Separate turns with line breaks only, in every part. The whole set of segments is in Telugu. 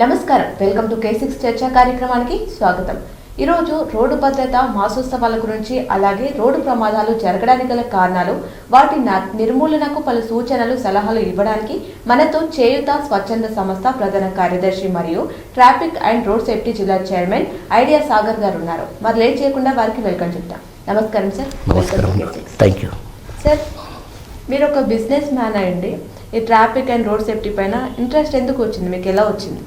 నమస్కారం. వెల్కమ్ టు కే సిక్స్ చర్చా కార్యక్రమానికి స్వాగతం. ఈరోజు రోడ్డు భద్రత మాసోత్సవాల గురించి అలాగే రోడ్డు ప్రమాదాలు జరగడానికి గల కారణాలు వాటి నిర్మూలనకు పలు సూచనలు సలహాలు ఇవ్వడానికి మనతో చేయుత స్వచ్ఛంద సంస్థ ప్రధాన కార్యదర్శి మరియు ట్రాఫిక్ అండ్ రోడ్ సేఫ్టీ జిల్లా చైర్మన్ ఐడియా సాగర్ గారు ఉన్నారు. మరి లేట్ చేయకుండా వారికి వెల్కమ్ చెప్తాం. నమస్కారం సార్.
నమస్కారం.
Welcome to K6.
Thank you
sir మీరు ఒక బిజినెస్ మ్యాన్ అయ్యండి. ఈ ట్రాఫిక్ అండ్ రోడ్ సేఫ్టీ పైన ఇంట్రెస్ట్ ఎందుకు వచ్చింది? మీకు ఎలా వచ్చింది?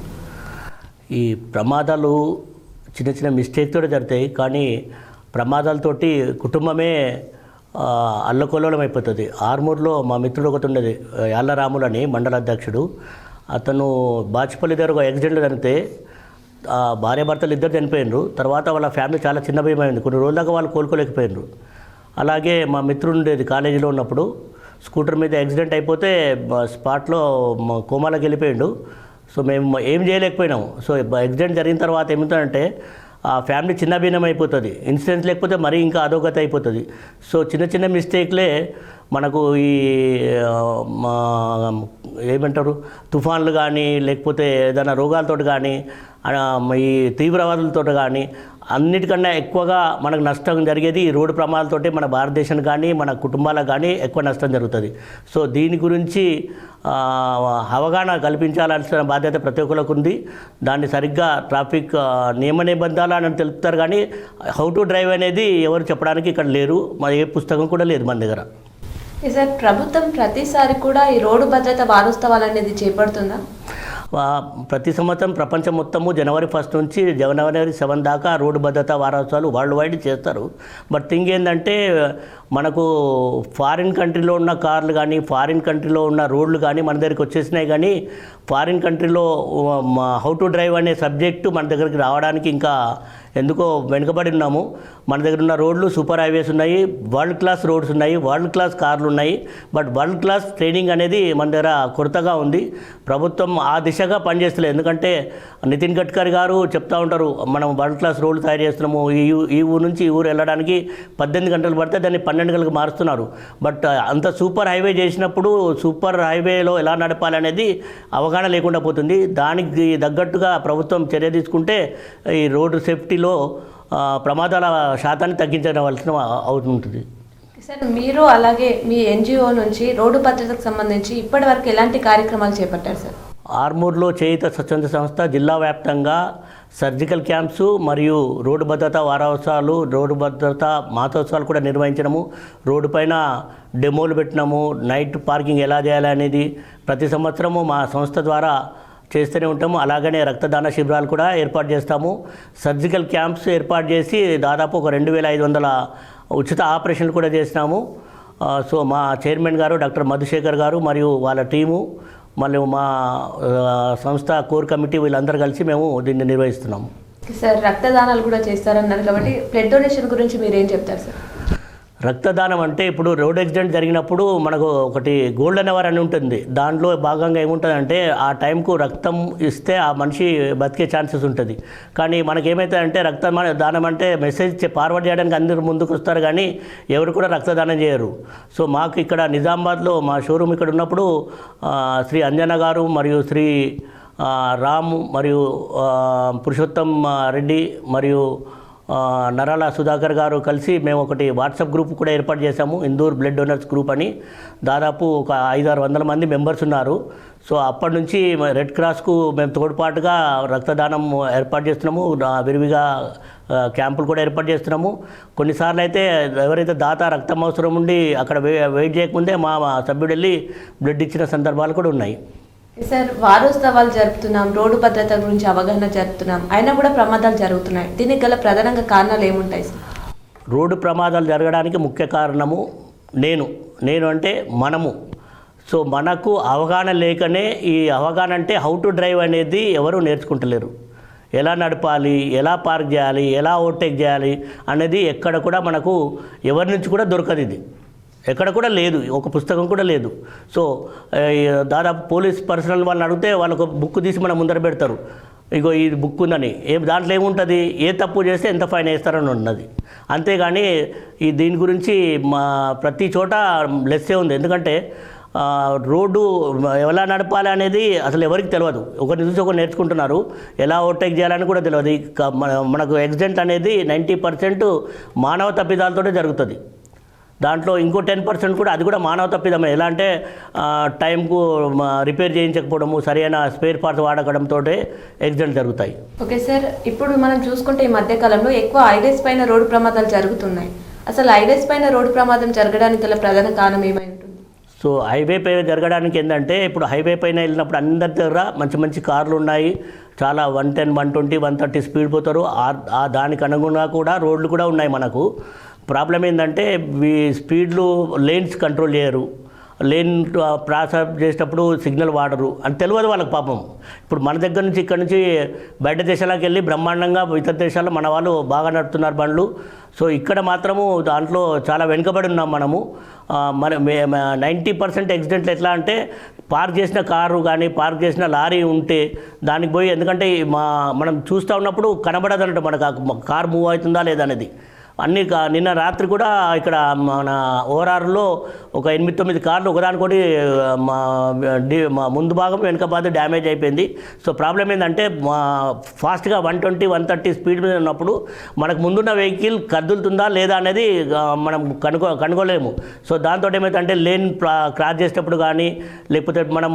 ఈ ప్రమాదాలు చిన్న చిన్న మిస్టేక్తో జరుగుతాయి. కానీ ప్రమాదాలతోటి కుటుంబమే అల్లకొల్లోలం అయిపోతుంది ఆర్మూర్లో మా మిత్రుడు ఒకటి ఉండేది యాళ్ళరాములు అని మండల అధ్యక్షుడు. అతను బాచిపల్లి దగ్గర ఒక యాక్సిడెంట్ జరిగితే ఆ భార్య భర్తలు ఇద్దరు చనిపోయినారు. తర్వాత వాళ్ళ ఫ్యామిలీ చాలా చిన్న భయమైంది కొన్ని రోజుల దాకా వాళ్ళు కోలుకోలేకపోయినారు. అలాగే మా మిత్రుడు ఉండేది కాలేజీలో ఉన్నప్పుడు స్కూటర్ మీద యాక్సిడెంట్ అయిపోతే స్పాట్లో కోమాలకు కోమాలోకి వెళ్ళిపోయిండు. సో మేము ఏం చేయలేకపోయినాము. సో యాక్సిడెంట్ జరిగిన తర్వాత ఏమవుతుందంటే ఆ ఫ్యామిలీ చిన్న భిన్నం అయిపోతుంది ఇన్సిడెంట్ లేకపోతే మరీ ఇంకా అధోగతి అయిపోతుంది. సో చిన్న చిన్న మిస్టేక్లే మనకు ఈ మా ఏమంటారు తుఫాన్లు కానీ లేకపోతే ఏదైనా రోగాలతో కానీ ఈ తీవ్రవాదులతో కానీ అన్నిటికన్నా ఎక్కువగా మనకు నష్టం జరిగేది ఈ రోడ్డు ప్రమాదాలతోటి మన భారతదేశానికి కానీ మన కుటుంబాలకు కానీ ఎక్కువ నష్టం జరుగుతుంది. సో దీని గురించి అవగాహన కల్పించాల్సిన బాధ్యత ప్రతి ఒక్కరికి ఉంది. దాన్ని సరిగ్గా ట్రాఫిక్ నియమ నిబంధనలు అని తెలుపుతారు కానీ హౌ టు డ్రైవ్ అనేది ఎవరు చెప్పడానికి ఇక్కడ లేరు. మరి ఏ పుస్తకం కూడా లేదు మన దగ్గర.
సార్ ప్రభుత్వం ప్రతిసారి కూడా ఈ రోడ్డు భద్రత వారోత్సవాలు అనేది చేపడుతుందా?
ప్రతి సంవత్సరం ప్రపంచం మొత్తము జనవరి ఫస్ట్ నుంచి జనవరి సెవెన్ దాకా రోడ్డు భద్రతా వారోత్సవాలు వరల్డ్ వైడ్ చేస్తారు. బట్ థింగ్ ఏంటంటే మనకు ఫారిన్ కంట్రీలో ఉన్న కార్లు కానీ ఫారిన్ కంట్రీలో ఉన్న రోడ్లు కానీ మన దగ్గరికి వచ్చేసినాయి కానీ ఫారిన్ కంట్రీలో హౌ టు డ్రైవ్ అనే సబ్జెక్టు మన దగ్గరికి రావడానికి ఇంకా ఎందుకో వెనుకబడి ఉన్నాము. మన దగ్గర ఉన్న రోడ్లు సూపర్ హైవేస్ ఉన్నాయి వరల్డ్ క్లాస్ రోడ్స్ ఉన్నాయి వరల్డ్ క్లాస్ కార్లు ఉన్నాయి బట్ వరల్డ్ క్లాస్ ట్రైనింగ్ అనేది మన దగ్గర కొరతగా ఉంది. ప్రభుత్వం ఆ దిశగా పనిచేస్తలేదు. ఎందుకంటే నితిన్ గడ్కరీ గారు చెప్తా ఉంటారు మనం వరల్డ్ క్లాస్ రోడ్లు తయారు చేస్తున్నాము ఈ ఈ ఊరు నుంచి ఈ ఊరు వెళ్ళడానికి పద్దెనిమిది గంటలు పడితే దాన్ని పన్నెండు గంటలకు మారుస్తున్నారు. బట్ అంత సూపర్ హైవే చేసినప్పుడు సూపర్ హైవేలో ఎలా నడపాలనేది అవగాహన లేకుండా పోతుంది. దానికి తగ్గట్టుగా ప్రభుత్వం చర్య తీసుకుంటే ఈ రోడ్డు సేఫ్టీలో ప్రమాదాల శాతాన్ని తగ్గించవలసిన అవుతుంటుంది
సార్ మీరు అలాగే మీ ఎన్జిఓ నుంచి రోడ్డు భద్రతకు సంబంధించి ఇప్పటి వరకు ఎలాంటి కార్యక్రమాలు చేపట్టారు సార్?
ఆర్మూర్లో చేయుత స్వచ్ఛంద సంస్థ జిల్లా వ్యాప్తంగా సర్జికల్ క్యాంప్స్ మరియు రోడ్డు భద్రత వారోత్సవాలు రోడ్డు భద్రత మాతోత్సవాలు కూడా నిర్వహించడము రోడ్డు పైన డెమోలు పెట్టినాము నైట్ పార్కింగ్ ఎలా చేయాలి అనేది ప్రతి సంవత్సరము మా సంస్థ ద్వారా చేస్తూనే ఉంటాము. అలాగనే రక్తదాన శిబిరాలు కూడా ఏర్పాటు చేస్తాము. సర్జికల్ క్యాంప్స్ ఏర్పాటు చేసి దాదాపు ఒక రెండు వేల ఐదు వందల ఉచిత ఆపరేషన్లు కూడా చేసినాము. సో మా చైర్మన్ గారు డాక్టర్ మధుశేఖర్ గారు మరియు వాళ్ళ టీము మళ్ళీ మా సంస్థ కోర్ కమిటీ వీళ్ళందరూ కలిసి మేము దీన్ని నిర్వహిస్తున్నాము.
సార్ రక్తదానాలు కూడా చేస్తారన్నారు కాబట్టి బ్లడ్ డొనేషన్ గురించి మీరు ఏం చెప్తారు సార్?
రక్తదానం అంటే ఇప్పుడు రోడ్ యాక్సిడెంట్ జరిగినప్పుడు మనకు ఒకటి గోల్డెన్ అవర్ అని ఉంటుంది. దాంట్లో భాగంగా ఏముంటుందంటే ఆ టైంకు రక్తం ఇస్తే ఆ మనిషి బతికే ఛాన్సెస్ ఉంటుంది. కానీ మనకేమవుతుందంటే రక్తం దానం అంటే మెసేజ్ ఫార్వర్డ్ చేయడానికి అందరూ ముందుకు వస్తారు కానీ ఎవరు కూడా రక్తదానం చేయరు. సో మాకు ఇక్కడ నిజామాబాద్లో మా షోరూమ్ ఇక్కడ ఉన్నప్పుడు శ్రీ అంజన గారు మరియు శ్రీ రాము మరియు పురుషోత్తం రెడ్డి మరియు నరాల సుధాకర్ గారు కలిసి మేము ఒకటి వాట్సాప్ గ్రూప్ కూడా ఏర్పాటు చేశాము. ఇందూర్ బ్లడ్ డోనర్స్ గ్రూప్ అని. దాదాపు ఒక ఐదారు వందల మంది మెంబర్స్ ఉన్నారు. సో అప్పటి నుంచి రెడ్ క్రాస్కు మేము తోడ్పాటుగా రక్తదానం ఏర్పాటు చేస్తున్నాము. విరివిగా క్యాంపులు కూడా ఏర్పాటు చేస్తున్నాము. కొన్నిసార్లు అయితే ఎవరైతే దాత రక్తం అవసరం ఉండి అక్కడ వెయిట్ చేయకముందే మా మా సభ్యుడు వెళ్ళి బ్లడ్ ఇచ్చిన సందర్భాలు కూడా ఉన్నాయి.
సార్ వారోత్సవాలు జరుపుతున్నాం రోడ్డు భద్రత గురించి అవగాహన జరుపుతున్నాం. అయినా కూడా ప్రమాదాలు జరుగుతున్నాయి. దీనికి గల ప్రధానంగా కారణాలు ఏముంటాయి సార్
రోడ్డు ప్రమాదాలు జరగడానికి ముఖ్య కారణము నేను. నేను అంటే మనము. సో మనకు అవగాహన లేకనే ఈ అవగాహన అంటే హౌ టు డ్రైవ్ అనేది ఎవరు నేర్చుకుంటలేరు. ఎలా నడపాలి ఎలా పార్క్ చేయాలి ఎలా ఓవర్టేక్ చేయాలి అనేది ఎక్కడ కూడా మనకు ఎవరి నుంచి కూడా దొరకదు ఇది. ఎక్కడ కూడా లేదు ఒక పుస్తకం కూడా లేదు. సో దాదాపు పోలీస్ పర్సనల్ వాళ్ళని అడిగితే వాళ్ళకు బుక్ తీసి మన ముందర పెడతారు. ఇగో ఈ బుక్ ఉందని. ఏ దాంట్లో ఏముంటుంది? ఏ తప్పు చేస్తే ఎంత ఫైన్ వేస్తారని ఉన్నది. అంతేగాని ఈ దీని గురించి మా ప్రతి చోట లెస్సే ఉంది. ఎందుకంటే రోడ్డు ఎలా నడపాలి అనేది అసలు ఎవరికి తెలియదు ఒకరిని చూసి ఒకరు నేర్చుకుంటున్నారు. ఎలా ఓవర్టేక్ చేయాలని కూడా తెలియదు మనకు యాక్సిడెంట్ అనేది నైంటీ పర్సెంట్ మానవ తప్పిదాలతోనే జరుగుతుంది. దాంట్లో ఇంకో టెన్ పర్సెంట్ కూడా అది కూడా మానవ తప్పిదమే. ఎలా అంటే టైంకు రిపేర్ చేయించకపోవడము సరైన స్పేర్ పార్ట్స్ వాడకంతో యాక్సిడెంట్ జరుగుతాయి.
ఓకే సార్ ఇప్పుడు మనం చూసుకుంటే ఈ మధ్య కాలంలో ఎక్కువ హైవేస్ పైన రోడ్డు ప్రమాదాలు జరుగుతున్నాయి. అసలు హైవేస్ పైన రోడ్డు ప్రమాదం జరగడానికి గల ప్రధాన కారణం ఏమై ఉంటుంది?
సో హైవే పైన జరగడానికి ఏంటంటే ఇప్పుడు హైవే పైన వెళ్ళినప్పుడు అందరి దగ్గర మంచి మంచి కార్లు ఉన్నాయి. చాలా one ten one twenty one thirty speed పోతారు. ఆ దానికి అనుగుణంగా కూడా రోడ్లు కూడా ఉన్నాయి మనకు. ప్రాబ్లం ఏంటంటే ఈ స్పీడ్లు లేన్స్ కంట్రోల్ చేయరు. లేన్ ప్రాసెస్ చేసేటప్పుడు సిగ్నల్ వాడరు. అని తెలియదు వాళ్ళకి పాపం. ఇప్పుడు మన దగ్గర నుంచి ఇక్కడ నుంచి బయట దేశాలకు వెళ్ళి బ్రహ్మాండంగా ఇతర దేశాల్లో మన వాళ్ళు బాగా నడుపుతున్నారు బండ్లు. సో ఇక్కడ మాత్రము దాంట్లో చాలా వెనుకబడి ఉన్నాం మనము. మన నైంటీ పర్సెంట్ యాక్సిడెంట్లు ఎట్లా అంటే పార్క్ చేసిన కారు కానీ పార్క్ చేసిన లారీ ఉంటే దానికి పోయి ఎందుకంటే మా మనం చూస్తూ ఉన్నప్పుడు కనబడదు మనకు. కార్ మూవ్ అవుతుందా లేదా అనేది. అన్ని కా- నిన్న రాత్రి కూడా ఇక్కడ మన ఓరార్లో ఒక ఎనిమిది తొమ్మిది కార్లు ఒకదానికోటి మా మా ముందు భాగం వెనుక భాగం డ్యామేజ్ అయిపోయింది. సో ప్రాబ్లం ఏంటంటే మా ఫాస్ట్గా one twenty one thirty speed మీద ఉన్నప్పుడు మనకు ముందున్న వెహికల్ కదులుతుందా లేదా అనేది మనం కనుగో కనుగోలేము సో దాంతో ఏమైతే లేన్ క్రాస్ చేసేటప్పుడు కానీ లేకపోతే మనం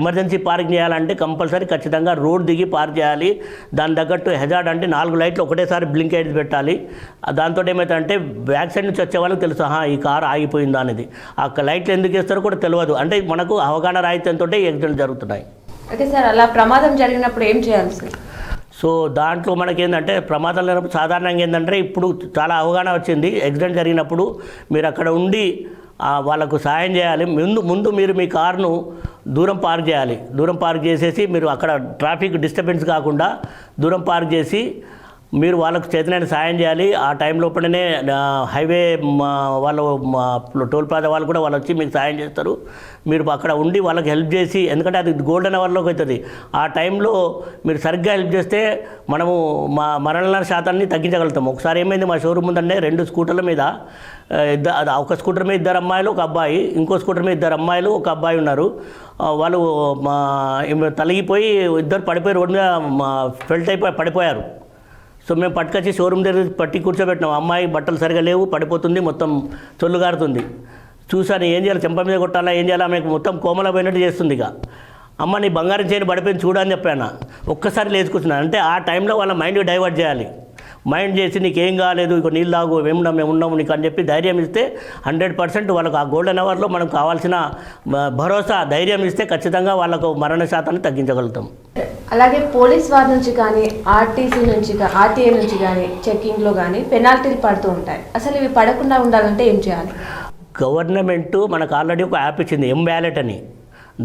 ఎమర్జెన్సీ పార్క్ చేయాలంటే కంపల్సరీ ఖచ్చితంగా రోడ్ దిగి పార్క్ చేయాలి. దాని తగ్గట్టు హెజార్డ్ అంటే నాలుగు లైట్లు ఒకటేసారి బ్లింక్ అయితే పెట్టాలి. దాంతో ఏమైతే బ్యాక్ సైడ్ నుంచి వచ్చే వాళ్ళకి తెలుసు ఈ కార్ ఆగిపోయిందా అనేది. ఆ లైట్లు ఎందుకు వేస్తారో కూడా తెలియదు. అంటే మనకు అవగాహన రాహిత్యంతో యాక్సిడెంట్ జరుగుతున్నాయి.
ఓకే సార్ అలా ప్రమాదం జరిగినప్పుడు ఏం చేయాలి సార్?
సో దాంట్లో మనకేంటంటే ప్రమాదాలు జరిగినప్పుడు సాధారణంగా ఏంటంటే ఇప్పుడు చాలా అవగాహన వచ్చింది. యాక్సిడెంట్ జరిగినప్పుడు మీరు అక్కడ ఉండి వాళ్ళకు సాయం చేయాలి. ముందు ముందు మీరు మీ కారును దూరం పార్క్ చేయాలి. దూరం పార్క్ చేసేసి మీరు అక్కడ ట్రాఫిక్ డిస్టర్బెన్స్ కాకుండా దూరం పార్క్ చేసి మీరు వాళ్ళకు చేతనైన సాయం చేయాలి. ఆ టైం లోపలనే హైవే మా వాళ్ళు టోల్ ప్లాజా వాళ్ళు కూడా వాళ్ళు వచ్చి మీకు సాయం చేస్తారు. మీరు అక్కడ ఉండి వాళ్ళకి హెల్ప్ చేసి ఎందుకంటే అది గోల్డెన్ అవర్లోకి అవుతుంది ఆ టైంలో మీరు సరిగ్గా హెల్ప్ చేస్తే మనము మా మరణాల శాతాన్ని తగ్గించగలుగుతాం. ఒకసారి ఏమైంది మా షోరూమ్ ఉందంటే రెండు స్కూటర్ల మీద ఇద్దరు అది ఒక స్కూటర్ మీద ఇద్దరు అమ్మాయిలు ఒక అబ్బాయి ఇంకో స్కూటర్ మీద ఇద్దరు అమ్మాయిలు ఒక అబ్బాయి ఉన్నారు. వాళ్ళు మా తలిగిపోయి ఇద్దరు పడిపోయి రోడ్డు మీద మా ఫెల్ట్ అయిపోయి పడిపోయారు. సో మేము పట్టుకొచ్చి షోరూమ్ దగ్గర పట్టి కూర్చోబెట్టినాం. అమ్మాయి బట్టలు సరిగా లేవు పడిపోతుంది మొత్తం చొల్లు గారుతుంది చూసాను ఏం చేయాలి? చెంప మీద కొట్టాలా ఏం చేయాలా? ఆమెకు మొత్తం కోమల పోయినట్టు చేస్తుంది ఇక. అమ్మ నీ బంగారం చేయని పడిపోయింది చూడని చెప్పాను. ఒక్కసారి లేచుకుంటున్నాను అంటే ఆ టైంలో వాళ్ళ మైండ్ డైవర్ట్ చేయాలి. మైండ్ చేసి నీకు ఏం కాలేదు ఇక నీళ్ళు తాగు ఏమున్నాం మేము ఉన్నాము నీకు అని చెప్పి ధైర్యం ఇస్తే హండ్రెడ్ పర్సెంట్ వాళ్ళకు ఆ గోల్డెన్ అవర్లో మనకు కావాల్సిన భరోసా ధైర్యం ఇస్తే ఖచ్చితంగా వాళ్ళకు మరణ శాతాన్ని తగ్గించగలుగుతాం.
అలాగే పోలీస్ వారి నుంచి కానీ ఆర్టీసీ నుంచి ఆర్టీఏ నుంచి కానీ చెక్కింగ్లో కానీ పెనాల్టీలు పడుతూ ఉంటాయి. అసలు ఇవి పడకుండా ఉండాలంటే ఏం చేయాలి?
గవర్నమెంట్ మనకు ఆల్రెడీ ఒక యాప్ ఇచ్చింది ఎం వ్యాలెట్ అని.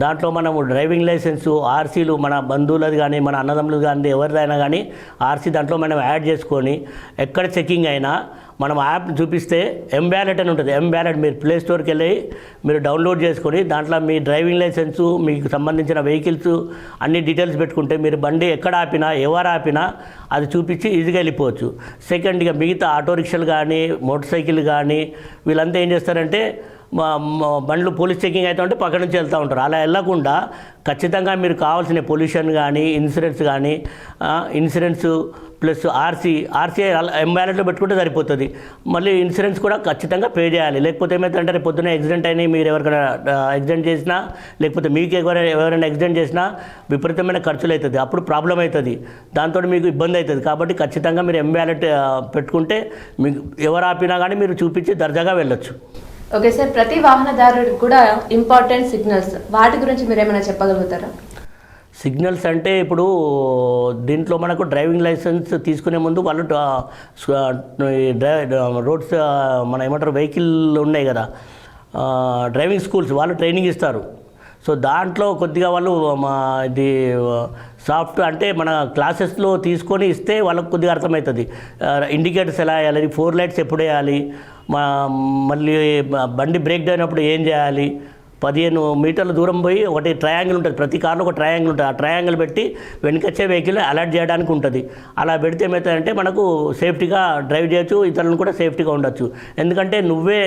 దాంట్లో మనము డ్రైవింగ్ లైసెన్సు ఆర్సీలు మన బంధువులది కానీ మన అన్నదమ్ములు కానీ ఎవరిదైనా కానీ ఆర్సీ దాంట్లో మనం యాడ్ చేసుకొని ఎక్కడ చెకింగ్ అయినా మనం యాప్ చూపిస్తే ఎం బ్యాలెట్ అని ఉంటుంది. ఎం బ్యాలెట్ మీరు ప్లే స్టోర్కి వెళ్ళి మీరు డౌన్లోడ్ చేసుకొని దాంట్లో మీ డ్రైవింగ్ లైసెన్సు మీకు సంబంధించిన వెహికల్స్ అన్ని డీటెయిల్స్ పెట్టుకుంటే మీరు బండి ఎక్కడ ఆపినా ఎవరు ఆపినా అది చూపించి ఈజీగా వెళ్ళిపోవచ్చు. సెకండ్ ఇక మిగతా ఆటో రిక్షాలు కానీ మోటార్ సైకిల్ కానీ వీళ్ళంతా ఏం చేస్తారంటే బండ్లు పోలీస్ చెకింగ్ అయితే ఉంటే పక్క నుంచి వెళ్తూ ఉంటారు. అలా వెళ్ళకుండా ఖచ్చితంగా మీరు కావాల్సిన పొల్యూషన్ కానీ ఇన్సూరెన్స్ కానీ ఇన్సూరెన్స్ ప్లస్ ఆర్సీ ఆర్సీ ఎంబ్యాలెట్లో పెట్టుకుంటే సరిపోతుంది. మళ్ళీ ఇన్సూరెన్స్ కూడా ఖచ్చితంగా పే చేయాలి. లేకపోతే ఏమైతే రేపు పొద్దున్న యాక్సిడెంట్ అయినా మీరు ఎవరికైనా యాక్సిడెంట్ చేసినా లేకపోతే మీకు ఎవరైనా ఎవరైనా యాక్సిడెంట్ చేసినా విపరీతమైన ఖర్చులు అవుతుంది. అప్పుడు ప్రాబ్లం అవుతుంది. దాంతో మీకు ఇబ్బంది అవుతుంది. కాబట్టి ఖచ్చితంగా మీరు ఎంబ్యాలెట్ పెట్టుకుంటే మీకు ఎవరు ఆపినా కానీ మీరు చూపించి దర్జాగా వెళ్ళొచ్చు.
ఓకే సార్ ప్రతి వాహనదారుడికి కూడా ఇంపార్టెంట్ సిగ్నల్స్ వాటి గురించి మీరు ఏమైనా చెప్పగలుగుతారా?
సిగ్నల్స్ అంటే ఇప్పుడు దీంట్లో మనకు డ్రైవింగ్ లైసెన్స్ తీసుకునే ముందు వాళ్ళు డ్రై- రోడ్స్ మన ఏమంటారు వెహికల్ ఉన్నాయి కదా. డ్రైవింగ్ స్కూల్స్ వాళ్ళు ట్రైనింగ్ ఇస్తారు. సో దాంట్లో కొద్దిగా వాళ్ళు మా ఇది సాఫ్ట్ అంటే మన క్లాసెస్లో తీసుకొని ఇస్తే వాళ్ళకు కొద్దిగా అర్థమవుతుంది. ఇండికేటర్స్ ఎలా వేయాలి ఫోర్ లైట్స్ ఎప్పుడు వేయాలి మా మళ్ళీ బండి బ్రేక్ అయినప్పుడు ఏం చేయాలి? పదిహేను మీటర్ల దూరం పోయి ఒకటి ట్రయాంగిల్ ఉంటుంది. ప్రతి కార్లో ఒక ట్రయాంగిల్ ఉంటుంది. ఆ ట్రయాంగిల్ పెట్టి వెనుకొచ్చే వెహికల్ అలర్ట్ చేయడానికి ఉంటుంది. అలా పెడితే ఏమవుతుందంటే మనకు సేఫ్టీగా డ్రైవ్ చేయొచ్చు ఇతరులను కూడా సేఫ్టీగా ఉండొచ్చు. ఎందుకంటే నువ్వే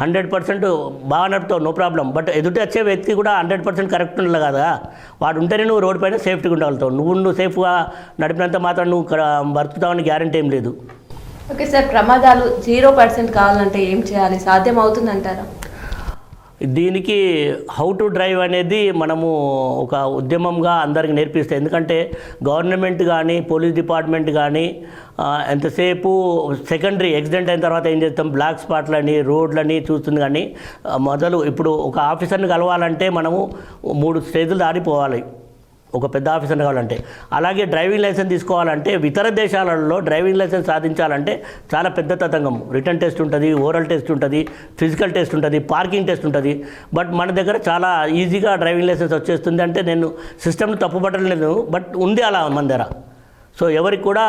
హండ్రెడ్ పర్సెంట్ బాగా నడుపుతావు నో ప్రాబ్లం బట్ ఎదుటి వచ్చే వ్యక్తి కూడా హండ్రెడ్ పర్సెంట్ కరెక్ట్ ఉండదు కదా? వాడు ఉంటేనే నువ్వు రోడ్ పైన సేఫ్టీగా ఉండగలుగుతావు. నువ్వు నువ్వు సేఫ్గా నడిపినంత మాత్రం నువ్వు ఇక్కడ బతుకుతావని గ్యారంటీ ఏం లేదు.
ఓకే సార్ ప్రమాదాలు జీరో పర్సెంట్ కావాలంటే ఏం చేయాలి? సాధ్యం అవుతుందంటారా
దీనికి హౌ టు డ్రైవ్ అనేది మనము ఒక ఉద్యమంగా అందరికి నేర్పిస్తాయి ఎందుకంటే గవర్నమెంట్ కానీ పోలీస్ డిపార్ట్మెంట్ కానీ ఎంతసేపు సెకండరీ యాక్సిడెంట్ అయిన తర్వాత ఏం చేస్తాం? బ్లాక్ స్పాట్లని రోడ్లని చూస్తుంది కానీ మొదలు ఇప్పుడు ఒక ఆఫీసర్ని కలవాలంటే మనము మూడు స్టేజ్లు దాడిపోవాలి ఒక పెద్ద ఆఫీసర్ కావాలంటే. అలాగే డ్రైవింగ్ లైసెన్స్ తీసుకోవాలంటే ఇతర దేశాలలో డ్రైవింగ్ లైసెన్స్ సాధించాలంటే చాలా పెద్ద తతంగం. రిటర్న్ టెస్ట్ ఉంటుంది ఓరల్ టెస్ట్ ఉంటుంది ఫిజికల్ టెస్ట్ ఉంటుంది పార్కింగ్ టెస్ట్ ఉంటుంది. బట్ మన దగ్గర చాలా ఈజీగా డ్రైవింగ్ లైసెన్స్ వచ్చేస్తుంది అంటే నేను సిస్టమ్ని తప్పుపట్టలేదు బట్ ఉంది అలా మన దగ్గర. సో ఎవరికి కూడా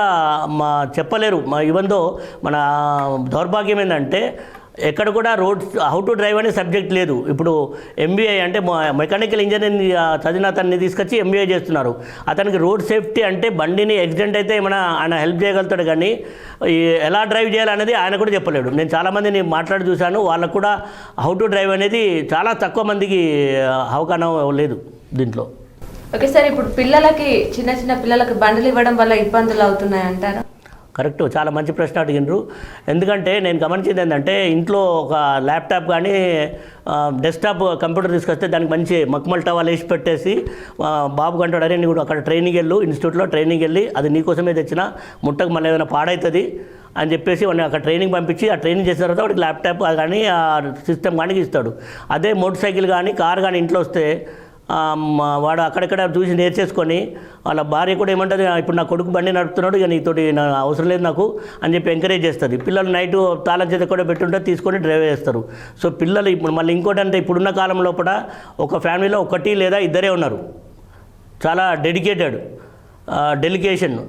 మా చెప్పలేరు. మా ఇవందో మన దౌర్భాగ్యం ఏంటంటే ఎక్కడ కూడా రోడ్ హౌ టు డ్రైవ్ అనే సబ్జెక్ట్ లేదు. ఇప్పుడు ఎంబీఏ అంటే మెకానికల్ ఇంజనీరింగ్ చదివిన అతన్ని తీసుకొచ్చి ఎంబీఏ చేస్తున్నారు. అతనికి రోడ్ సేఫ్టీ అంటే బండిని యాక్సిడెంట్ అయితే ఏమైనా ఆయన హెల్ప్ చేయగలుగుతాడు కానీ ఎలా డ్రైవ్ చేయాలనేది ఆయన కూడా చెప్పలేడు. నేను చాలామందిని మాట్లాడి చూశాను. వాళ్ళకు కూడా హౌ టు డ్రైవ్ అనేది చాలా తక్కువ మందికి అవగాహన లేదు దీంట్లో.
ఓకే సార్ ఇప్పుడు పిల్లలకి చిన్న చిన్న పిల్లలకి బండ్లు ఇవ్వడం వల్ల ఇబ్బందులు అవుతున్నాయి అంటారా
కరెక్ట్ చాలా మంచి ప్రశ్న అడిగినారు ఎందుకంటే నేను గమనించింది ఏంటంటే ఇంట్లో ఒక ల్యాప్టాప్ కానీ డెస్క్టాప్ కంప్యూటర్ తీసుకొస్తే దానికి మంచి మక్మల్ టవాల్ వేసి పెట్టేసి బాబు కంటాడు అరే కూడా అక్కడ ట్రైనింగ్ వెళ్ళు ఇన్స్టిట్యూట్లో ట్రైనింగ్ వెళ్ళి అది నీకోసమే తెచ్చిన ముట్టకు మళ్ళీ ఏమైనా పాడవుతుంది అని చెప్పేసి వాడిని అక్కడ ట్రైనింగ్ పంపించి ఆ ట్రైనింగ్ చేసిన తర్వాత వాడికి ల్యాప్టాప్ కానీ ఆ సిస్టమ్ కానీ ఇస్తాడు. అదే మోటార్ సైకిల్ కానీ కార్ కానీ ఇంట్లో వస్తే వాడు అక్కడక్కడ చూసి నేర్చేసుకొని వాళ్ళ భార్య కూడా ఏమంటుంది ఇప్పుడు నా కొడుకు బండి నడుపుతున్నాడు ఇక నీతోటి నా అవసరం లేదు నాకు అని చెప్పి ఎంకరేజ్ చేస్తుంది. పిల్లలు నైట్ తాళం చేత కూడా పెట్టుంటే తీసుకొని డ్రైవ్ చేస్తారు. సో పిల్లలు ఇప్పుడు మళ్ళీ ఇంకోటి అంటే ఇప్పుడున్న కాలం లోపల ఒక ఫ్యామిలీలో ఒకటి లేదా ఇద్దరే ఉన్నారు. చాలా డెడికేటెడ్ డెలికేషన్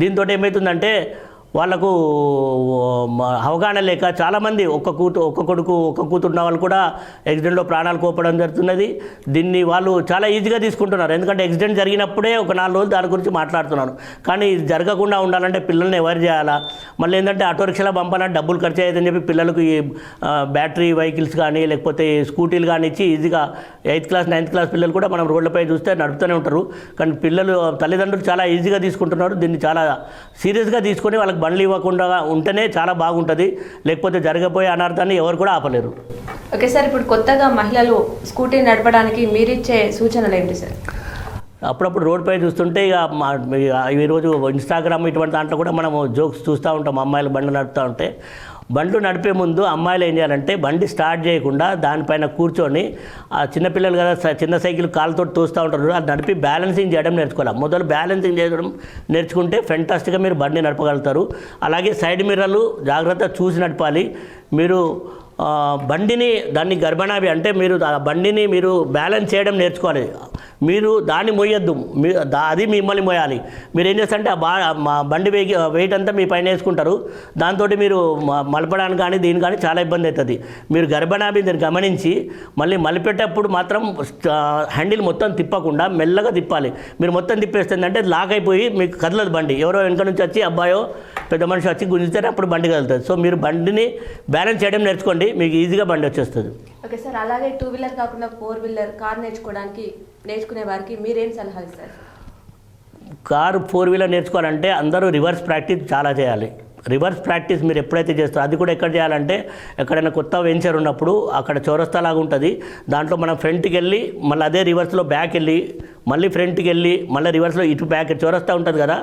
దీంతో ఏమవుతుందంటే వాళ్ళకు అవగాహన లేక చాలామంది ఒక్క కూతు ఒక్క కొడుకు ఒక్క కూతురు ఉన్న వాళ్ళు కూడా యాక్సిడెంట్లో ప్రాణాలు కోపడం జరుగుతున్నది. దీన్ని వాళ్ళు చాలా ఈజీగా తీసుకుంటున్నారు. ఎందుకంటే యాక్సిడెంట్ జరిగినప్పుడే ఒక నాలుగు రోజులు దాని గురించి మాట్లాడుతున్నాను కానీ జరగకుండా ఉండాలంటే పిల్లల్ని ఎవరు చేయాలా? మళ్ళీ ఏంటంటే ఆటో రిక్షాలో పంపాలంటే డబ్బులు ఖర్చు అయ్యేదని చెప్పి పిల్లలకు ఈ బ్యాటరీ వెహికల్స్ కానీ లేకపోతే స్కూటీలు కానీ ఇచ్చి ఈజీగా ఎయిత్ క్లాస్ నైన్త్ క్లాస్ పిల్లలు కూడా మనం రోడ్లపై చూస్తే నడుపుతూనే ఉంటారు. కానీ పిల్లలు తల్లిదండ్రులు చాలా ఈజీగా తీసుకుంటున్నారు. దీన్ని చాలా సీరియస్గా తీసుకొని వాళ్ళకి బండ్లు ఇవ్వకుండా ఉంటేనే చాలా బాగుంటుంది. లేకపోతే జరగబోయే అనార్థాన్ని ఎవరు కూడా ఆపలేరు.
ఓకే సార్ ఇప్పుడు కొత్తగా మహిళలు స్కూటీ నడపడానికి మీరిచ్చే సూచనలు ఏంటి సార్?
అప్పుడప్పుడు రోడ్పై చూస్తుంటే ఇక ఈరోజు ఇన్స్టాగ్రామ్ ఇటువంటి దాంట్లో కూడా మనము జోక్స్ చూస్తూ ఉంటాం. అమ్మాయిలు బండ్లు నడుపుతూ ఉంటే బండ్లు నడిపే ముందు అమ్మాయిలు ఏం చేయాలంటే బండి స్టార్ట్ చేయకుండా దానిపైన కూర్చొని ఆ చిన్నపిల్లలు కదా చిన్న సైకిల్ కాలుతో తోస్తూ ఉంటారు అది నడిపి బ్యాలెన్సింగ్ చేయడం నేర్చుకోవాలి. మొదలు బ్యాలెన్సింగ్ చేయడం నేర్చుకుంటే ఫెంటాస్టిక్గా మీరు బండి నడపగలుగుతారు. అలాగే సైడ్ మిర్రర్లు జాగ్రత్త చూసి నడపాలి. మీరు బండిని దాన్ని గర్భణాభి అంటే మీరు ఆ బండిని మీరు బ్యాలెన్స్ చేయడం నేర్చుకోవాలి. మీరు దాన్ని మోయొద్దు మీ దా- అది మిమ్మల్ని మోయాలి మీరు ఏం చేస్తారంటే ఆ బా మా బండి వెయిట్ వెయిట్ అంతా మీ పైన వేసుకుంటారు. దాంతో మీరు మలపడానికి కానీ దీని కానీ చాలా ఇబ్బంది అవుతుంది. మీరు గర్భనాభిని దీన్ని గమనించి మళ్ళీ మలిపేటప్పుడు మాత్రం హ్యాండిల్ మొత్తం తిప్పకుండా మెల్లగా తిప్పాలి. మీరు మొత్తం తిప్పేస్తుందంటే లాక్ అయిపోయి మీకు కదలదు బండి. ఎవరో వెనక నుంచి వచ్చి అబ్బాయో పెద్ద మనిషి వచ్చి గుంజితే అప్పుడు బండి కదులుతుంది. సో మీరు బండిని బ్యాలెన్స్ చేయడం నేర్చుకోండి. మీకు ఈజీగా బండి వచ్చేస్తుంది.
ఓకే సార్ అలాగే టూ వీలర్ కాకుండా ఫోర్ వీలర్ కార్ నేర్చుకోవడానికి నేర్చుకునే వారికి మీరేం సలహా ఇస్తారు?
కారు ఫోర్ వీలర్ నేర్చుకోవాలంటే అందరూ రివర్స్ ప్రాక్టీస్ చాలా చేయాలి. రివర్స్ ప్రాక్టీస్ మీరు ఎప్పుడైతే చేస్తారో అది కూడా ఎక్కడ చేయాలంటే ఎక్కడైనా కొత్త వెంచర్ ఉన్నప్పుడు అక్కడ చౌరస్తా లాగా ఉంటుంది. దాంట్లో మనం ఫ్రంట్కి వెళ్ళి మళ్ళీ అదే రివర్స్లో బ్యాక్ వెళ్ళి మళ్ళీ ఫ్రంట్కి వెళ్ళి మళ్ళీ రివర్స్లో ఇటు బ్యాక్ చౌరస్తా ఉంటుంది కదా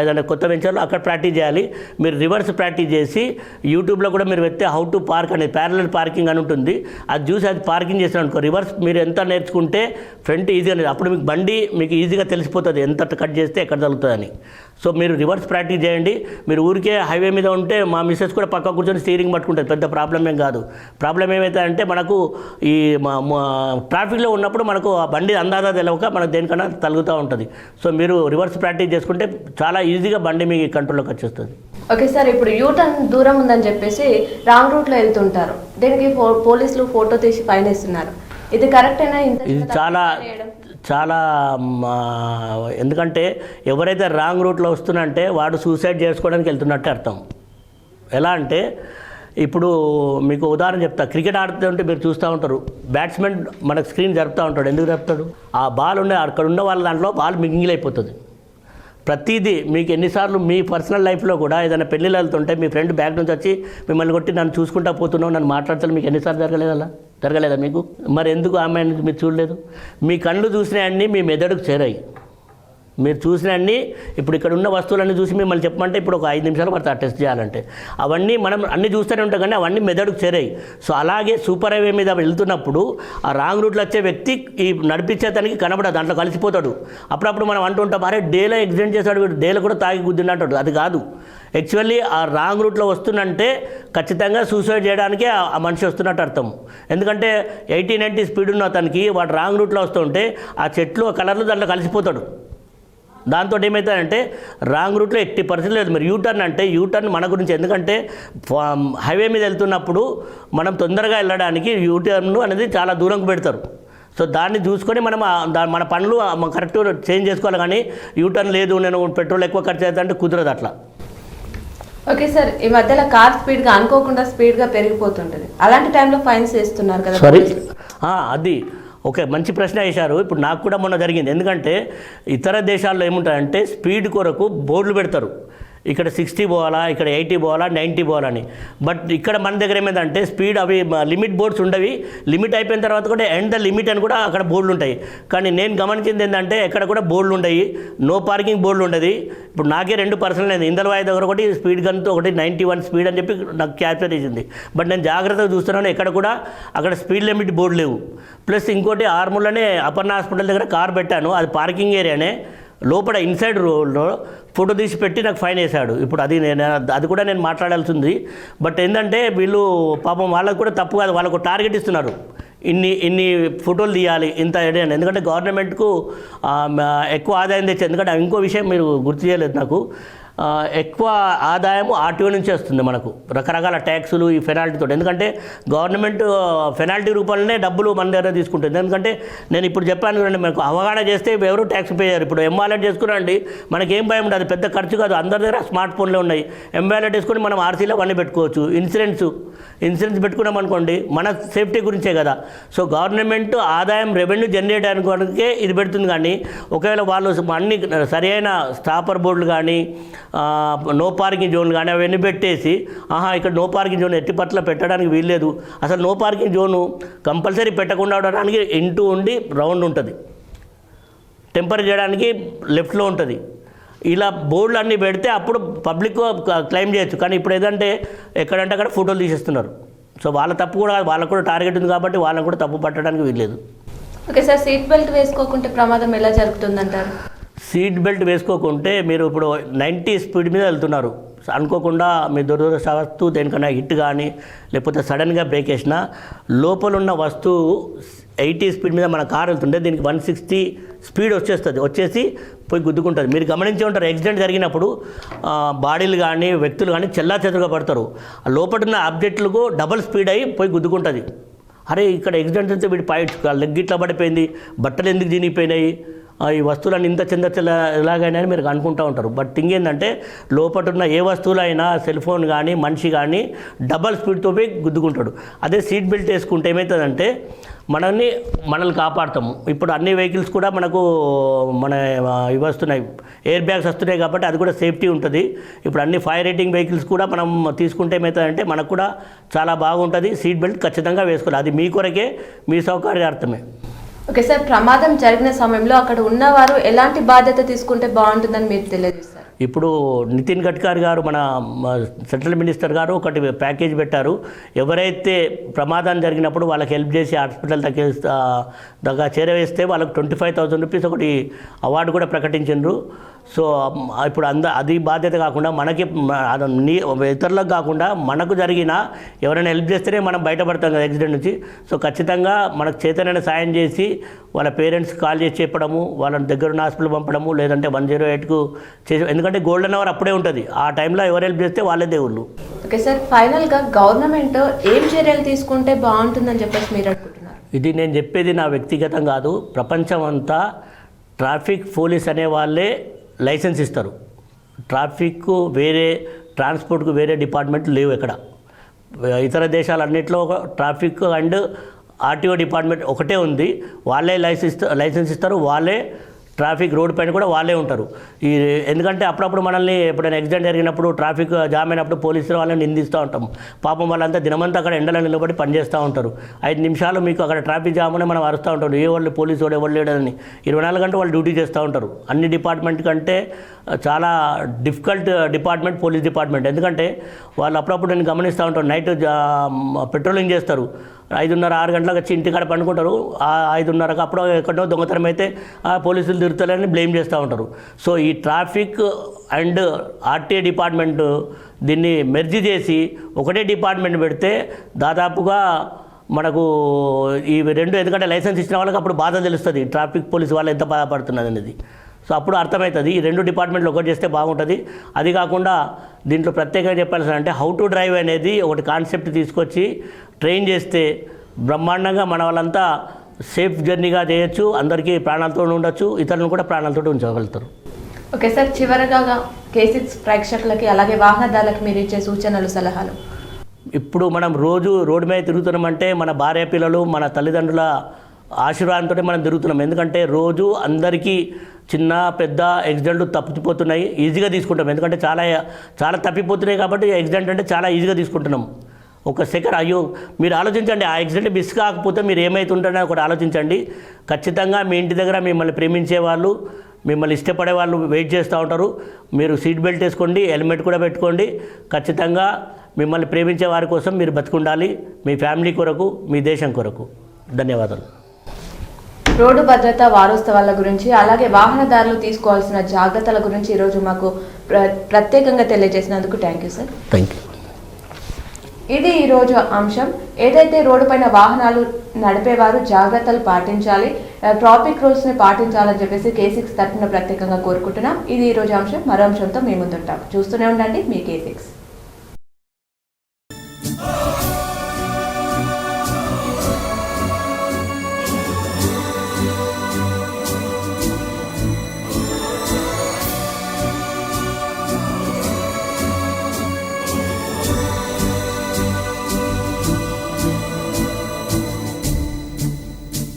ఏదైనా కొత్త వెంచర్లో అక్కడ ప్రాక్టీస్ చేయాలి. మీరు రివర్స్ ప్రాక్టీస్ చేసి యూట్యూబ్లో కూడా మీరు వెళ్తే హౌ టు పార్క్ అనేది ప్యారలల్ పార్కింగ్ అని ఉంటుంది. అది చూసి అది పార్కింగ్ చేసిన అనుకో రివర్స్ మీరు ఎంత నేర్చుకుంటే ఫ్రంట్ ఈజీగా అనేది అప్పుడు మీకు బండి మీకు ఈజీగా తెలిసిపోతుంది ఎంత కట్ చేస్తే ఎక్కడ తగులుతుందని. సో మీరు రివర్స్ ప్రాక్టీస్ చేయండి. మీరు ఊరికే హైవే మీద ఉంటే మా మిస్సెస్ కూడా పక్క కూర్చొని స్టీరింగ్ పట్టుకుంటుంది. పెద్ద ప్రాబ్లం ఏం కాదు. ప్రాబ్లం ఏమైతే అంటే మనకు ఈ ట్రాఫిక్లో ఉన్నప్పుడు మనకు ఆ బండి అందాదా తెలవక మనకు దేనికన్నా తగులుతూ ఉంటుంది. సో మీరు రివర్స్ ప్రాక్టీస్ చేసుకుంటే చాలా ఈజీగా బండి మీ కంట్రోల్లోకి వచ్చేస్తుంది.
ఓకే సార్ ఇప్పుడు యూ టర్న్ దూరం ఉందని చెప్పేసి రాంగ్ రూట్లో వెళ్తుంటారు. దీనికి పోలీసులు ఫోటో తీసి ఫైన్ వేస్తున్నారు. ఇది కరెక్టేనా? ఇంత
ఇది చాలా? చాలా మా, ఎందుకంటే ఎవరైతే రాంగ్ రూట్లో వస్తున్నంటే వాడు సూసైడ్ చేసుకోవడానికి వెళ్తున్నట్టు అర్థం. ఎలా అంటే ఇప్పుడు మీకు ఉదాహరణ చెప్తా. క్రికెట్ ఆడుతుంటే మీరు చూస్తూ ఉంటారు. బ్యాట్స్మెన్ మనకు స్క్రీన్ జరుపుతూ ఉంటాడు. ఎందుకు జరుపుతాడు? ఆ బాల్ ఉండే అక్కడ ఉన్న వాళ్ళ దాంట్లో బాల్ మింగిలైపోతుంది ప్రతిదీ మీకు ఎన్నిసార్లు మీ పర్సనల్ లైఫ్లో కూడా ఏదైనా పెళ్ళిళ్ళు వెళ్తుంటే మీ ఫ్రెండ్ బ్యాగ్ నుంచి వచ్చి మిమ్మల్ని కొట్టి నన్ను చూసుకుంటా పోతున్నావు నన్ను మాట్లాడతాను మీకు ఎన్నిసార్లు జరగలేదు అలా? జరగలేదా మీకు? మరి ఎందుకు ఆమె మీరు చూడలేదు? మీ కళ్ళు చూసినవన్నీ మీ మెదడుకు చేరాయి. మీరు చూసినన్ని ఇప్పుడు ఇక్కడ ఉన్న వస్తువులన్నీ చూసి మిమ్మల్ని చెప్పమంటే ఇప్పుడు ఒక ఐదు నిమిషాలు పడుతుంది టెస్ట్ చేయాలంటే. అవన్నీ మనం అన్ని చూస్తూనే ఉంటాం కానీ అవన్నీ మెదడుకు చేరాయి. సో అలాగే సూపర్ హైవే మీద వెళ్తున్నప్పుడు ఆ రాంగ్ రూట్లో వచ్చే వ్యక్తి ఈ నడిపించేదానికి కనబడదు దాంట్లో కలిసిపోతాడు. అప్పుడప్పుడు మనం అంటుంటాం అరే డేలో ఎక్సిడెంట్ చేశాడు వీడు డేలో కూడా తాగి గుద్దినట్టు అది కాదు. యాక్చువల్లీ ఆ రాంగ్ రూట్లో వస్తున్నంటే ఖచ్చితంగా సూసైడ్ చేయడానికే ఆ- ఆ మనిషి వస్తున్నట్టు అర్థం. ఎందుకంటే ఎయిటీ నైంటీ స్పీడ్ ఉన్న అతనికి వాడు రాంగ్ రూట్లో వస్తుంటే ఆ చెట్లు ఆ కలర్లు దాంట్లో కలిసిపోతాడు. దాంతో ఏమవుతుందంటే రాంగ్ రూట్లో ఎట్టి పరిస్థితి లేదు. మరి యూటర్న్ అంటే యూటర్న్ మన గురించి ఎందుకంటే హైవే మీద వెళ్తున్నప్పుడు మనం తొందరగా వెళ్ళడానికి యూటర్న్ అనేది చాలా దూరంకు పెడతారు. సో దాన్ని చూసుకొని మనం మన పనులు కరెక్ట్ చేంజ్ చేసుకోవాలి కానీ యూటర్న్ లేదు నేను పెట్రోల్ ఎక్కువ ఖర్చు అవుతా అంటే కుదరదు అట్లా.
ఓకే సార్ ఈ మధ్యలో కార్ స్పీడ్గా అనుకోకుండా స్పీడ్గా పెరిగిపోతుంటది. అలాంటి టైంలో ఫైన్స్ వేస్తున్నారు కదా
సారీ అది. ఓకే మంచి ప్రశ్న వేశారు. ఇప్పుడు నాకు కూడా మొన్న జరిగింది. ఎందుకంటే ఇతర దేశాల్లో ఏముంటాయంటే స్పీడ్ కొరకు బోర్డులు పెడతారు. ఇక్కడ సిక్స్టీ పోవాలా ఇక్కడ ఎయిటీ పోవాలా నైంటీ పోవాలని. బట్ ఇక్కడ మన దగ్గర ఏమైందంటే స్పీడ్ అవి లిమిట్ బోర్డ్స్ ఉండవి. లిమిట్ అయిపోయిన తర్వాత కూడా ఎండ్ ద లిమిట్ అని కూడా అక్కడ బోర్డులు ఉంటాయి. కానీ నేను గమనించింది ఏంటంటే ఎక్కడ కూడా బోర్డులు ఉండవు నో పార్కింగ్ బోర్డులు ఉండదు. ఇప్పుడు నాకే రెండు పర్సనల్ అయింది. ఇందలవాయి దగ్గర ఒకటి స్పీడ్ గన్తో ఒకటి నైంటీ వన్ స్పీడ్ అని చెప్పి నాకు క్యాప్చర్ చేసింది. బట్ నేను జాగ్రత్తగా చూస్తున్నాను ఎక్కడ కూడా అక్కడ స్పీడ్ లిమిట్ బోర్డు లేవు. ప్లస్ ఇంకోటి ఆర్మూర్లోనే అపర్ణ హాస్పిటల్ దగ్గర కార్ పెట్టాను. అది పార్కింగ్ ఏరియానే. లోపల ఇన్సైడ్ రోడ్లో ఫోటో తీసి పెట్టి నాకు ఫైన్ వేశాడు. ఇప్పుడు అది నేను అది కూడా నేను మాట్లాడాల్సి ఉంది బట్ ఏంటంటే వీళ్ళు పాపం వాళ్ళకు కూడా తప్పు కాదు. వాళ్ళకు టార్గెట్ ఇస్తున్నారు. ఇన్ని ఇన్ని ఫోటోలు తీయాలి ఇంత ఏరియా అని. ఎందుకంటే గవర్నమెంట్కు ఎక్కువ ఆదాయం తెచ్చి ఎందుకంటే ఇంకో విషయం మీరు గుర్తు చేయలేదు నాకు. ఎక్కువ ఆదాయం ఆర్టీఓ నుంచి వస్తుంది మనకు. రకరకాల ట్యాక్సులు ఈ పెనాల్టీతో ఎందుకంటే గవర్నమెంట్ పెనాల్టీ రూపంలోనే డబ్బులు మన దగ్గర తీసుకుంటుంది. ఎందుకంటే నేను ఇప్పుడు చెప్పాను చూడండి మనకు అవగాహన చేస్తే ఎవరు ట్యాక్స్ పే చేయరు. ఇప్పుడు ఎంవాలెట్ చేసుకురండి మనకేం భయం ఉండదు. పెద్ద ఖర్చు కాదు. అందరి దగ్గర స్మార్ట్ ఫోన్లే ఉన్నాయి. ఎంవాలెట్ చేసుకుని మనం ఆర్సీలో అన్నీ పెట్టుకోవచ్చు. ఇన్సూరెన్స్ ఇన్సూరెన్స్ పెట్టుకున్నాం అనుకోండి మన సేఫ్టీ గురించే కదా. సో గవర్నమెంట్ ఆదాయం రెవెన్యూ జనరేట్ అనుకోవడానికే ఇది పెడుతుంది కానీ ఒకవేళ వాళ్ళు అన్ని సరైన స్టాపర్ బోర్డులు కానీ నో పార్కింగ్ జోన్లు కానీ అవన్నీ పెట్టేసి ఆహా ఇక్కడ నో పార్కింగ్ జోన్ ఎట్టి పట్ల పెట్టడానికి వీల్లేదు. అసలు నో పార్కింగ్ జోను కంపల్సరీ పెట్టకుండా ఉండడానికి ఇంటూ ఉండి రౌండ్ ఉంటుంది. టెంపర్ చేయడానికి లెఫ్ట్లో ఉంటుంది. ఇలా బోర్డులు అన్నీ పెడితే అప్పుడు పబ్లిక్ క్లెయిమ్ చేయొచ్చు. కానీ ఇప్పుడు ఏదంటే ఎక్కడంటే అక్కడ ఫోటోలు తీసేస్తున్నారు. సో వాళ్ళ తప్పు కూడా వాళ్ళకు కూడా టార్గెట్ ఉంది కాబట్టి వాళ్ళకు కూడా తప్పు పట్టడానికి వీల్లేదు.
ఓకే సార్ సీట్ బెల్ట్ వేసుకోకుంటే ప్రమాదం ఎలా జరుగుతుందంటారు?
సీట్ బెల్ట్ వేసుకోకుంటే మీరు ఇప్పుడు నైంటీ స్పీడ్ మీద వెళ్తున్నారు. అనుకోకుండా మీ దురదృష్టవస్తు దేనికన్నా హిట్ కానీ లేకపోతే సడన్గా బ్రేక్ వేసినా లోపల ఉన్న వస్తువు ఎయిటీ స్పీడ్ మీద మన కార్ వెళ్తుంటే దీనికి వన్ సిక్స్టీ స్పీడ్ వచ్చేస్తుంది. వచ్చేసి పోయి గుద్దుకుంటుంది. మీరు గమనించే ఉంటారు యాక్సిడెంట్ జరిగినప్పుడు బాడీలు కానీ వ్యక్తులు కానీ చెల్లా చెదురుగా పడతారు. లోపల ఉన్న ఆబ్జెక్టులకు డబల్ స్పీడ్ అయ్యి పోయి గుద్దుకుంటుంది. అరే ఇక్కడ యాక్సిడెంట్ అయితే వీడి పై లెగ్ ఇట్లా పడిపోయింది బట్టలు ఎందుకు చినిగిపోయినాయి ఈ వస్తువులన్నీ ఇంత చిన్న ఎలాగైనా అని మీరు అనుకుంటూ ఉంటారు. బట్ థింగ్ ఏంటంటే లోపల ఉన్న ఏ వస్తువులైనా సెల్ ఫోన్ కానీ మనిషి కానీ డబల్ స్పీడ్తో పోయి గుద్దుకుంటాడు. అదే సీట్ బెల్ట్ వేసుకుంటే ఏమవుతుందంటే మనల్ని మనల్ని కాపాడతాము. ఇప్పుడు అన్ని వెహికల్స్ కూడా మనకు మన ఇవి వస్తున్నాయి. ఎయిర్ బ్యాగ్స్ వస్తున్నాయి కాబట్టి అది కూడా సేఫ్టీ ఉంటుంది. ఇప్పుడు అన్ని ఫైర్ రేటింగ్ వెహికల్స్ కూడా మనం తీసుకుంటే ఏమవుతుందంటే మనకు కూడా చాలా బాగుంటుంది. సీట్ బెల్ట్ ఖచ్చితంగా వేసుకోవాలి. అది మీ కొరకే మీ సౌకర్యార్థమే.
ఓకే సార్ ప్రమాదం జరిగిన సమయంలో అక్కడ ఉన్నవారు ఎలాంటి బాధ్యత తీసుకుంటే బాగుంటుందని మీరు తెలియజేస్తారు
ఇప్పుడు నితిన్ గడ్కర్ గారు మన సెంట్రల్ మినిస్టర్ గారు ఒకటి ప్యాకేజ్ పెట్టారు. ఎవరైతే ప్రమాదం జరిగినప్పుడు వాళ్ళకి హెల్ప్ చేసి హాస్పిటల్ దగ్గర దగ్గర చేరవేస్తే వాళ్ళకి ట్వంటీ ఫైవ్ థౌసండ్ రూపీస్ ఒకటి అవార్డు కూడా ప్రకటించారు సో ఇప్పుడు అంద అది బాధ్యత కాకుండా మనకి ఇతరులకు కాకుండా మనకు జరిగిన ఎవరైనా హెల్ప్ చేస్తేనే మనం బయటపడతాం కదా యాక్సిడెంట్ నుంచి. సో ఖచ్చితంగా మనకు చేతనైనా సాయం చేసి వాళ్ళ పేరెంట్స్ కాల్ చేసి చెప్పడము వాళ్ళని దగ్గర ఉన్న హాస్పిటల్ పంపడము లేదంటే వన్ జీరో ఎయిట్కు చేసి ఎందుకంటే గోల్డెన్ అవర్ అప్పుడే ఉంటుంది. ఆ టైంలో ఎవరు హెల్ప్ చేస్తే వాళ్ళే దేవుళ్ళు.
ఓకే సార్ ఫైనల్గా గవర్నమెంట్ ఏం చర్యలు తీసుకుంటే బాగుంటుందని చెప్పేసి మీరు అనుకుంటున్నారు?
ఇది నేను చెప్పేది నా వ్యక్తిగతం కాదు. ప్రపంచం అంతా ట్రాఫిక్ పోలీస్ అనే వాళ్ళే లైసెన్స్ ఇస్తారు. ట్రాఫిక్ వేరే ట్రాన్స్పోర్ట్కు వేరే డిపార్ట్మెంట్ లేవు ఎక్కడ. ఇతర దేశాలన్నింటిలో ఒక ట్రాఫిక్ అండ్ ఆర్టీఓ డిపార్ట్మెంట్ ఒకటే ఉంది. వాళ్ళే లైసెన్స్ లైసెన్స్ ఇస్తారు. వాళ్ళే ట్రాఫిక్ రోడ్ పైన కూడా వాళ్ళే ఉంటారు. ఈ ఎందుకంటే అప్పుడప్పుడు మనల్ని ఎప్పుడైనా యాక్సిడెంట్ జరిగినప్పుడు ట్రాఫిక్ జామ్ అయినప్పుడు పోలీసులు వాళ్ళని నిందిస్తూ ఉంటాం. పాపం వాళ్ళంతా దినమంతా అక్కడ ఎండలో నిలబడి పనిచేస్తూ ఉంటారు. ఐదు నిమిషాలు మీకు అక్కడ ట్రాఫిక్ జామ్ అని మనం అరుస్తూ ఉంటాం. ఏ వాళ్ళు పోలీసు వాడు ఎవరు లేడని. ఇరవై నాలుగు గంటలు వాళ్ళు డ్యూటీ చేస్తూ ఉంటారు. అన్ని డిపార్ట్మెంట్ కంటే చాలా డిఫికల్ట్ డిపార్ట్మెంట్ పోలీస్ డిపార్ట్మెంట్. ఎందుకంటే వాళ్ళు అప్పుడప్పుడు నేను గమనిస్తూ ఉంటాను. నైట్ పెట్రోలింగ్ చేస్తారు. ఐదున్నర ఆరు గంటలకు వచ్చి ఇంటికాడ పండుకుంటారు. ఆ ఐదున్నరకు అప్పుడు ఎక్కడో దొంగతనం అయితే ఆ పోలీసులు తిరుగుతారని బ్లేమ్ చేస్తూ ఉంటారు. సో ఈ ట్రాఫిక్ అండ్ ఆర్టీఏ డిపార్ట్మెంట్ దీన్ని మెర్జీ చేసి ఒకటే డిపార్ట్మెంట్ పెడితే దాదాపుగా మనకు ఈ రెండు ఎందుకంటే లైసెన్స్ ఇచ్చిన వాళ్ళకి అప్పుడు బాధ తెలుస్తుంది. ట్రాఫిక్ పోలీస్ వాళ్ళు ఎంత బాధపడుతున్నది అనేది. సో అప్పుడు అర్థమవుతుంది. ఈ రెండు డిపార్ట్మెంట్లు ఒకటి చేస్తే బాగుంటుంది. అది కాకుండా దీంట్లో ప్రత్యేకంగా చెప్పాల్సిన అంటే హౌ టు డ్రైవ్ అనేది ఒకటి కాన్సెప్ట్ తీసుకొచ్చి ట్రైన్ చేస్తే బ్రహ్మాండంగా మన వాళ్ళంతా సేఫ్ జర్నీగా చేయొచ్చు. అందరికీ ప్రాణాలతో ఉండొచ్చు. ఇతరులను కూడా ప్రాణాలతో ఉంచగలుగుతారు.
ఓకే సార్ చివరగా కే సిక్స్ ప్రేక్షకులకి అలాగే వాహనదారులకు మీరు ఇచ్చే సూచనలు సలహాలు.
ఇప్పుడు మనం రోజు రోడ్డు మీద తిరుగుతున్నామంటే మన భార్య పిల్లలు మన తల్లిదండ్రుల ఆశీర్వాదంతో మనం తిరుగుతున్నాం. ఎందుకంటే రోజు అందరికీ చిన్న పెద్ద యాక్సిడెంట్లు తప్పిపోతున్నాయి. ఈజీగా తీసుకుంటాం. ఎందుకంటే చాలా చాలా తప్పిపోతున్నాయి కాబట్టి యాక్సిడెంట్ అంటే చాలా ఈజీగా తీసుకుంటున్నాం. ఒక సెకండ్ అయ్యో మీరు ఆలోచించండి. ఆ యాక్సిడెంట్ మిస్ కాకపోతే మీరు ఏమైతుంటారో ఒకటి ఆలోచించండి. ఖచ్చితంగా మీ ఇంటి దగ్గర మిమ్మల్ని ప్రేమించే వాళ్ళు మిమ్మల్ని ఇష్టపడే వాళ్ళు వెయిట్ చేస్తూ ఉంటారు. మీరు సీట్ బెల్ట్ వేసుకోండి హెల్మెట్ కూడా పెట్టుకోండి. ఖచ్చితంగా మిమ్మల్ని ప్రేమించే వారి కోసం మీరు బతుకుండాలి. మీ ఫ్యామిలీ కొరకు మీ దేశం కొరకు. ధన్యవాదాలు.
రోడ్డు భద్రత వారోత్సవాల గురించి అలాగే వాహనదారులు తీసుకోవాల్సిన జాగ్రత్తల గురించి ఈరోజు మాకు ప్ర ప్రత్యేకంగా తెలియజేసినందుకు thank you sir
thank you
ఇది ఈరోజు అంశం. ఏదైతే రోడ్డు పైన వాహనాలు నడిపేవారు జాగ్రత్తలు పాటించాలి ట్రాఫిక్ రూల్స్ని పాటించాలని చెప్పేసి కే సిక్స్ తరఫున ప్రత్యేకంగా కోరుకుంటున్నాం. ఇది ఈ రోజు అంశం. మరో అంశంతో మీ ముందుంటాం. చూస్తూనే ఉండండి మీ కే సిక్స్